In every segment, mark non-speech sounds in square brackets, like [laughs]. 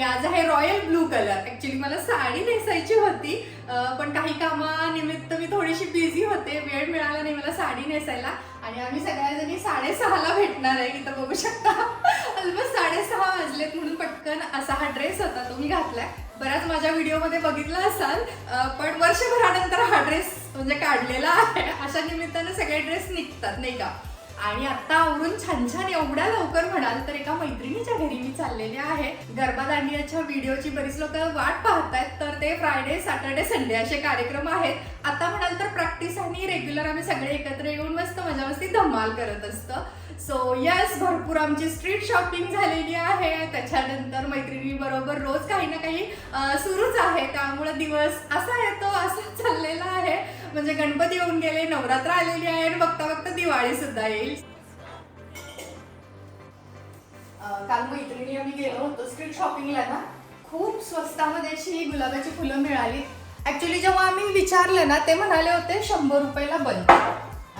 आणि आज आहे रॉयल ब्लू कलर. ऍक्च्युली मला साडी नेसायची होती पण काही कामानिमित्त मी थोडीशी बिझी होते. वेळ मिळाला नाही मला साडी नेसायला. आणि आम्ही सगळ्याजणी साडेसहाला भेटणार आहे इथं बघू शकता. ऑलमोस्ट साडेसहा वाजलेत म्हणून पटकन असा हा ड्रेस होता तो मी घातलाय. बऱ्याच माझ्या व्हिडिओमध्ये बघितला असाल पण वर्षभरानंतर हा ड्रेस म्हणजे काढलेला आहे. अशा निमित्तानं सगळे ड्रेस निघतात नाही का? आणि आता आवरून छान छान एवढ्या लवकर म्हणाल तर एका मैत्रिणीच्या घरी मी चाललेले आहे. गरबा दांडियाच्या व्हिडिओची बरीच लोक वाट पाहतायत तर ते फ्रायडे सॅटर्डे संडे असे कार्यक्रम आहेत. आता म्हणाल तर प्रॅक्टिस आणि रेग्युलर आम्ही सगळे एकत्र येऊन मस्त मजा मस्ती धमाल करत असतं. सो यस भरपूर आमची स्ट्रीट शॉपिंग झालेली आहे. त्याच्यानंतर मैत्रिणी बरोबर रोज काही ना काही सुरूच आहे. त्यामुळे दिवस असा येतो असा चाललेला आहे. म्हणजे गणपती येऊन गेले नवरात्र आलेली आहे आणि बघता बघता दिवाळी सुद्धा येईल. काल मैत्रिणी आम्ही गेलो होतो स्ट्रीट शॉपिंगला ना. खूप स्वस्तामध्ये अशी गुलाबाची फुलं मिळाली. ऍक्च्युली जेव्हा आम्ही विचारलं ना ते म्हणाले होते शंभर रुपयाला बंच.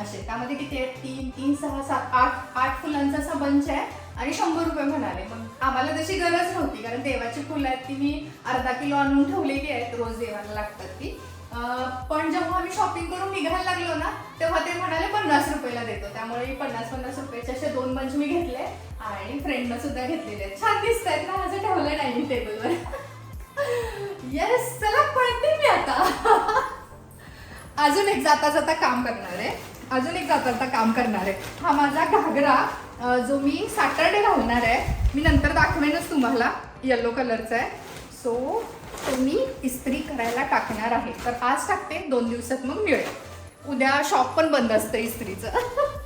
असे. त्यामध्ये किती आहेत तीन तीन सहा सात आठ आठ फुलांचा असा बंच आहे आणि शंभर रुपये म्हणाले. मग आम्हाला तशी गरज नव्हती कारण देवाची फुलं आहेत ती मी अर्धा किलो आणून ठेवलेली आहेत रोज देवाला लागतात ती. पण जेव्हा आम्ही शॉपिंग करून निघायला लागलो ना तेव्हा ते म्हणाले पन्नास रुपयाला देतो. त्यामुळे मी पन्नास पन्नास रुपयाचे असे दोन बंच मी घेतले आणि फ्रेंडनं सुद्धा घेतलेले. आहेत छान दिसत आहेत ना असं ठेवलं डायनिंग टेबलवर येस चला पळते मी आता. अजून एक जाता जाता काम करणार आहे. अजून एक जाता जाता काम करणार आहे. हा माझा घागरा जो मी सॅटरडे घालणार आहे मी नंतर दाखवेनच तुम्हाला. येलो कलरचा आहे. सो तो मी इस्त्री करायला टाकणार आहे. तर आज टाकते दोन दिवसात मग मिळेल. उद्या शॉप पण बंद असतं इस्त्रीचं. [laughs]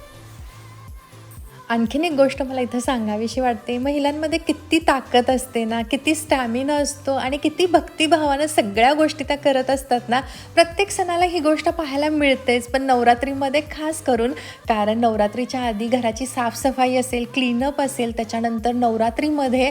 आणखीन एक गोष्ट मला इथं सांगावीशी वाटते. महिलांमध्ये किती ताकद असते ना किती स्टॅमिना असतो आणि किती भक्तिभावानं सगळ्या गोष्टी त्या करत असतात ना प्रत्येक सणाला ही गोष्ट पाहायला मिळतेच. पण नवरात्रीमध्ये खास करून कारण नवरात्रीच्या आधी घराची साफसफाई असेल क्लीनअप असेल त्याच्यानंतर नवरात्रीमध्ये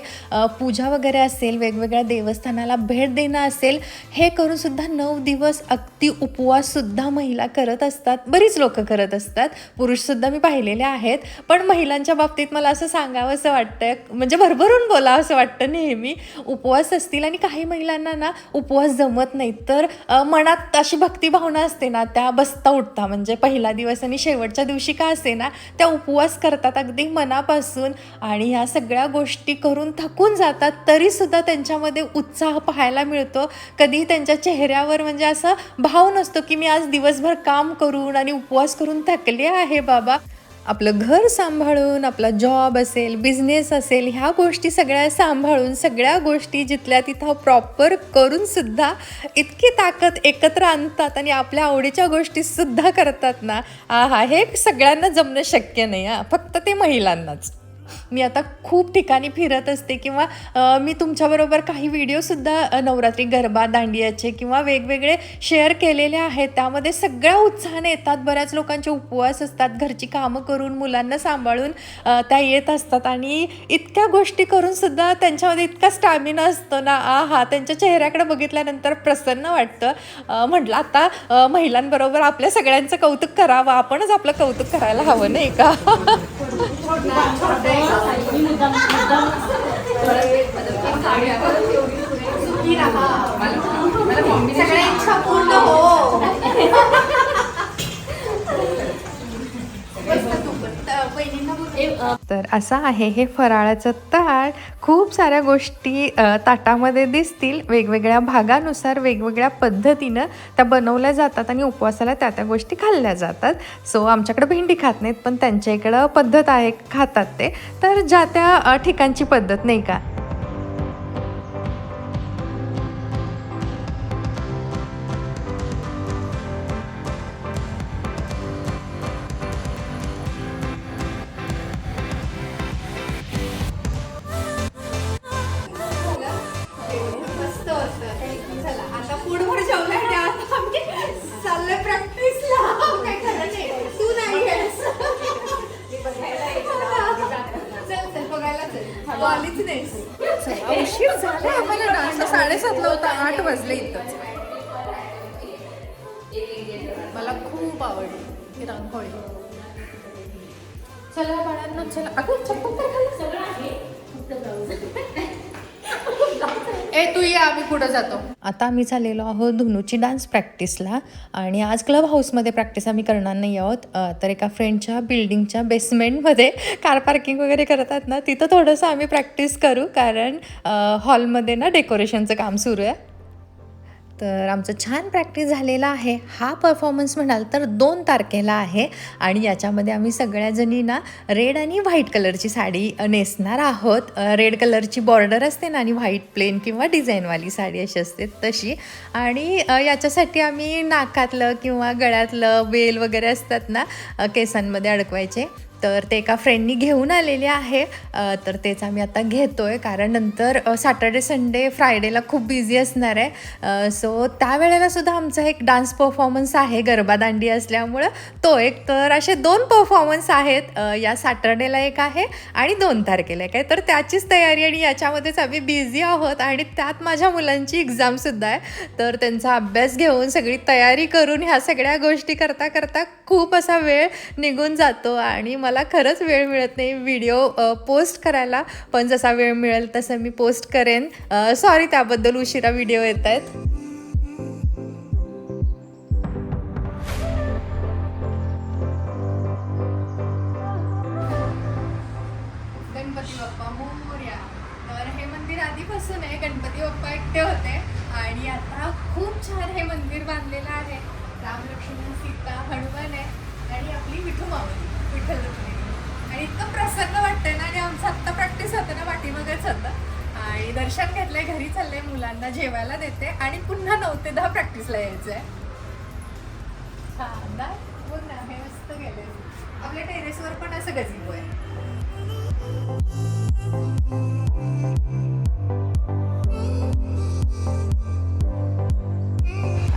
पूजा वगैरे असेल वेगवेगळ्या देवस्थानाला भेट देणं असेल हे करूनसुद्धा नऊ दिवस अगदी उपवाससुद्धा महिला करत असतात. बरीच लोकं करत असतात. पुरुषसुद्धा मी पाहिलेले आहेत. पण महिलांच्या बाबतीत मला असं सांगावं असं वाटतं म्हणजे भरभरून बोलावं असं वाटतं नेहमी. उपवास असतील आणि काही महिलांना ना उपवास जमत नाही तर मनात अशी भक्तिभावना असते ना त्या बसता उठता. म्हणजे पहिला दिवस आणि शेवटच्या दिवशी का असे ना त्या उपवास करतात अगदी मनापासून. आणि ह्या सगळ्या गोष्टी करून थकून जातात तरीसुद्धा त्यांच्यामध्ये उत्साह पाहायला मिळतो. कधीही त्यांच्या चेहऱ्यावर म्हणजे असा भाव नसतो की मी आज दिवसभर काम करून आणि उपवास करून थकले आहे बाबा. आपलं घर सांभाळून आपला जॉब असेल बिझनेस असेल ह्या गोष्टी सगळ्या सांभाळून सगळ्या गोष्टी जिथल्या तिथं प्रॉपर करून सुद्धा इतकी ताकद एकत्र आणतात आणि आपल्या आवडीच्या गोष्टी सुद्धा करतात ना आ हा हे सगळ्यांना जमणं शक्य नाही हा. फक्त ते महिलांनाच. मी आता खूप ठिकाणी फिरत असते किंवा मी तुमच्याबरोबर काही व्हिडिओसुद्धा नवरात्री गरबा दांडियाचे किंवा वेगवेगळे शेअर केलेले आहेत. त्यामध्ये सगळ्या उत्साहाने येतात. बऱ्याच लोकांचे उपवास असतात. घरची कामं करून मुलांना सांभाळून त्या येत असतात. आणि इतक्या गोष्टी करून सुद्धा त्यांच्यामध्ये इतका स्टॅमिना असतो ना आ हा त्यांच्या चेहऱ्याकडे बघितल्यानंतर प्रसन्न वाटतं. म्हटलं आता महिलांबरोबर आपल्या सगळ्यांचं कौतुक करावं. आपणच आपलं कौतुक करायला हवं नाही का? [laughs] सगळ्या इच्छा पूर्ण हो मस्त तू पण. त- बहिणींना बोल. तर असं आहे हे फराळाचं ताट खूप साऱ्या गोष्टी ताटामध्ये दिसतील. वेगवेगळ्या भागानुसार वेगवेगळ्या पद्धतीनं त्या बनवल्या जातात आणि उपवासाला त्या त्या गोष्टी खाल्ल्या जातात. सो आमच्याकडे भेंडी खात नाहीत पण त्यांच्या इकडं पद्धत आहे खातात ते. तर ज्या त्या ठिकाणची पद्धत नाही का? वाजले इथंच. मला खूप आवडली ही रांगोळी. चला बाळांनो चला. अगं चप्पल तर घाल. ए तू ये आम्ही पुढे जातो. आता आम्ही चाललेलो आहोत धुनूची डान्स प्रॅक्टिसला आणि आज क्लब हाऊसमध्ये प्रॅक्टिस आम्ही करणार नाही आहोत. तर एका फ्रेंडच्या बिल्डिंगच्या बेसमेंटमध्ये कार पार्किंग वगैरे करतात ना तिथं थोडंसं आम्ही प्रॅक्टिस करू. कारण हॉलमध्ये ना डेकोरेशनचं काम सुरू आहे. तर आमचं छान प्रॅक्टिस झालेला आहे. हा परफॉर्मन्स म्हणाल तर दोन तारखेला आहे आणि याच्यामध्ये आम्ही सगळ्याजणी ना रेड आणि व्हाईट कलरची साडी नेसणार आहोत. रेड कलरची बॉर्डर असते ना आणि व्हाईट प्लेन किंवा डिझाईनवाली साडी अशी असते तशी. आणि याच्यासाठी आम्ही नाकातलं किंवा गळ्यातलं वेल वगैरे असतात ना केसांमध्ये अडकवायचे. तर ते एका फ्रेंडनी घेऊन आलेले आहे. तर तेच आम्ही आता घेतो आहे कारण नंतर सॅटर्डे संडे फ्रायडेला खूप बिझी असणार आहे. सो त्यावेळेला सुद्धा आमचा एक डान्स परफॉर्मन्स आहे गरबा दांडी असल्यामुळं. तो एक तर असे दोन परफॉर्मन्स आहेत. या सॅटर्डेला एक आहे आणि दोन तारखेला एक आहे. तर त्याचीच तयारी आणि याच्यामध्येच आम्ही बिझी आहोत आणि त्यात माझ्या मुलांची एक्झामसुद्धा आहे. तर त्यांचा अभ्यास घेऊन सगळी तयारी करून ह्या सगळ्या गोष्टी करता करता खूप असा वेळ निघून जातो आणि मला मला खरंच वेळ मिळत नाही. व्हिडिओ पोस्ट करायला. पण जसा वेळ मिळेल तसं मी पोस्ट करेन. सॉरी त्याबद्दल उशिरा व्हिडिओ येत आहेत. गणपती बाप्पा तर हे मंदिर आधीपासून आहे. गणपती बाप्पा एकटे होते. आणि आता खूप छान हे मंदिर बांधलेलं आहे. राम लक्ष्मण सीता हनुमान आहे. आणि आपली विठू मावली. विठ्ठल आणि इतकं प्रसन्न वाटतंय ना आणि आमचं आत्ता प्रॅक्टिस होतं ना पाठीमागेच होतं. आणि दर्शन घेतलंय घरी चाललंय मुलांना जेवायला देते आणि पुन्हा नऊ ते दहा प्रॅक्टिसला यायचंय. छान ना? हो ना हे मस्त गेले आपल्या टेरेसवर पण असं गजिबो आहे.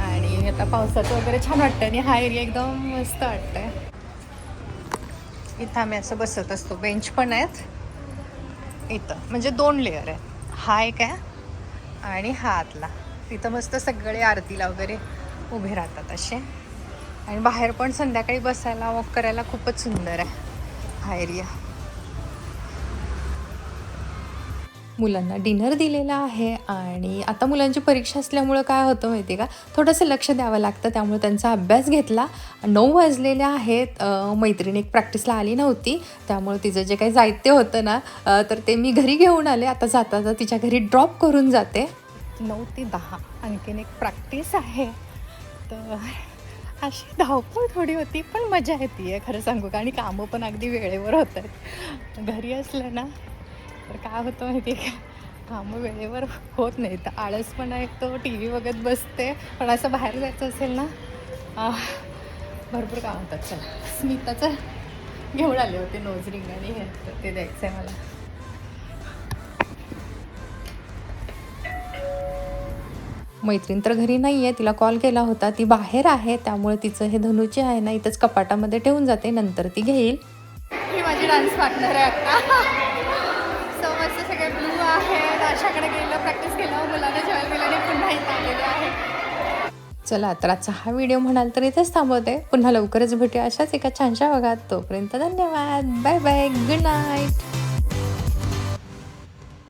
आणि आता पावसाचं वगैरे छान वाटतं आणि हा एरिया एकदम मस्त वाटतंय. इथं आम्ही असं बसत असतो. बेंच पण आहेत. इथं. म्हणजे दोन लेअर आहेत. हा एक आहे आणि हा आतला. तिथं मस्त सगळे आरतीला वगैरे उभे राहतात असे. आणि बाहेर पण संध्याकाळी बसायला वॉक करायला खूपच सुंदर आहे. हा एरिया मुलांना डिनर दिलेला आहे आणि आता मुलांची परीक्षा असल्यामुळं काय होतं माहिती आहे का? थोडंसं लक्ष द्यावं लागतं त्यामुळे त्यांचा अभ्यास घेतला. नऊ वाजलेल्या आहेत. मैत्रिणी एक प्रॅक्टिसला आली नव्हती. त्यामुळे तिचं जे काही जायते होतं ना तर ते मी घरी घेऊन आले. आता जाता जाता तिच्या घरी ड्रॉप करून जाते. नऊ ते दहा आणखीन एक प्रॅक्टिस आहे. तर अशी धावपळ थोडी होती पण मजा येते आहे खरं सांगू का? आणि कामं पण अगदी वेळेवर होत आहेत घरी असलं ना तर काय होतं माहिती आहे का? कामं वेळेवर होत नाही. तर आळस पण आहे. टी व्ही बघत बसते. पण असं बाहेर जायचं असेल ना भरपूर काम होतात. चला स्मिताचं घेऊन आले होते नोज रिंग आणि हे तर ते द्यायचं आहे मला. मैत्रीण तर घरी नाही आहे तिला कॉल केला होता. ती बाहेर आहे. त्यामुळे तिचं हे धनुचे आहे ना इथंच कपाटामध्ये ठेवून जाते. नंतर ती घेईल. ही माझी डान्स पार्टनर आहे आता. चला तर आजचा हा व्हिडिओ म्हणाल तर इथेच थांबवते. पुन्हा लवकरच भेटूया अशाच एका छानशा भागात. तोपर्यंत धन्यवाद. Bye bye good night